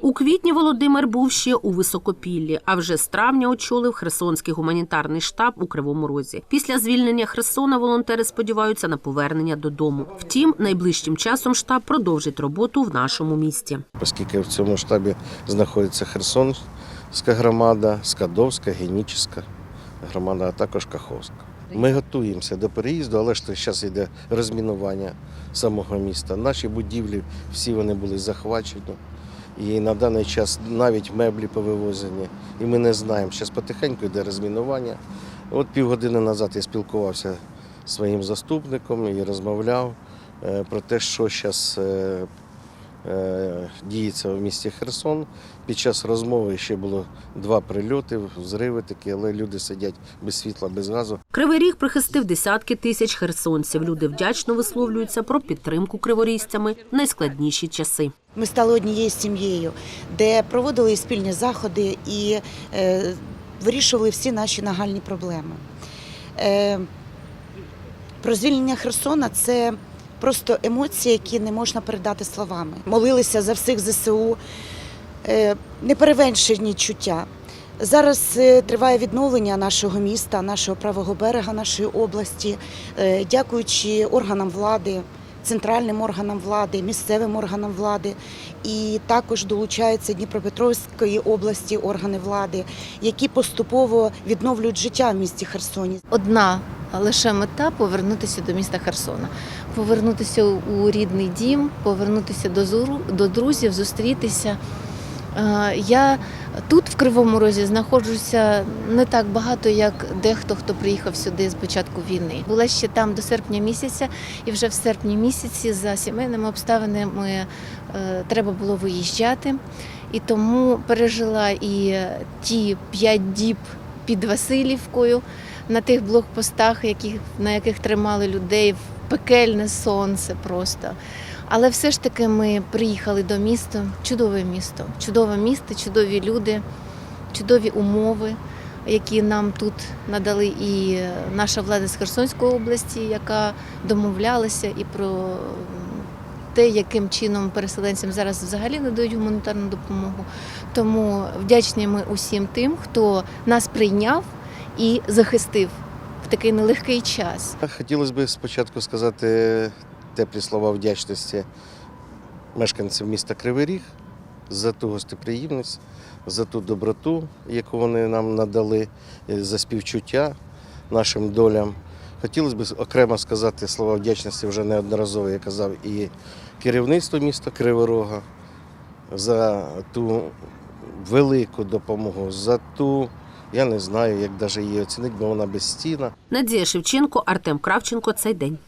У квітні Володимир був ще у Високопіллі, а вже з травня очолив Херсонський гуманітарний штаб у Кривому Розі. Після звільнення Херсона волонтери сподіваються на повернення додому. Втім, найближчим часом штаб продовжить роботу в нашому місті. оскільки в цьому штабі знаходиться Херсонська громада, Скадовська, Генічеська громада, а також Каховська. Ми готуємося до переїзду, але ж зараз йде розмінування самого міста. Наші будівлі всі вони були захвачені. І на даний час навіть меблі повивозені. І ми не знаємо. Зараз потихеньку йде розмінування. От півгодини назад я спілкувався зі своїм заступником і розмовляв е, про те, що зараз діється в місті Херсон. Під час розмови ще було два прильоти, взриви такі, але люди сидять без світла, без газу. Кривий Ріг прихистив десятки тисяч херсонців. Люди вдячно висловлюються про підтримку криворізцями в найскладніші часи. Ми стали однією сім'єю, де проводили спільні заходи і е, вирішували всі наші нагальні проблеми. Е, про звільнення Херсона це просто емоції, які не можна передати словами. Молилися за всіх ЗСУ, е, неперевершені чуття. Зараз е, триває відновлення нашого міста, нашого правого берега, нашої області, Е, дякуючи органам влади, центральним органам влади, місцевим органам влади, і також долучаються Дніпропетровської області органи влади, які поступово відновлюють життя в місті Херсоні. одна лише мета повернутися до міста Херсона, повернутися у рідний дім, повернутися до зуру- до друзів, зустрітися. Я тут, в Кривому Розі, знаходжуся не так багато, як дехто, хто приїхав сюди з початку війни. Була ще там до серпня місяця, і вже в серпні місяці за сімейними обставинами е, треба було виїжджати. І тому пережила і ті п'ять діб під Васильівкою на тих блокпостах, які, на яких тримали людей в пекельне сонце просто. Але все ж таки ми приїхали до міста, чудове місто, чудове місто, чудові люди, чудові умови, які нам тут надали і наша влада з Херсонської області, яка домовлялася і про те, яким чином переселенцям зараз взагалі надають гуманітарну допомогу. Тому вдячні ми усім тим, хто нас прийняв і захистив в такий нелегкий час. Хотілося б спочатку сказати теплі слова вдячності мешканцям міста Кривий Ріг за ту гостеприємність, за ту доброту, яку вони нам надали, за співчуття нашим долям. Хотілося б окремо сказати слова вдячності вже неодноразово, я казав, і керівництву міста Криворога за ту велику допомогу, за ту, я не знаю, як навіть її оцінити, бо вона безстійна. Надія Шевченко, Артем Кравченко. Цей день.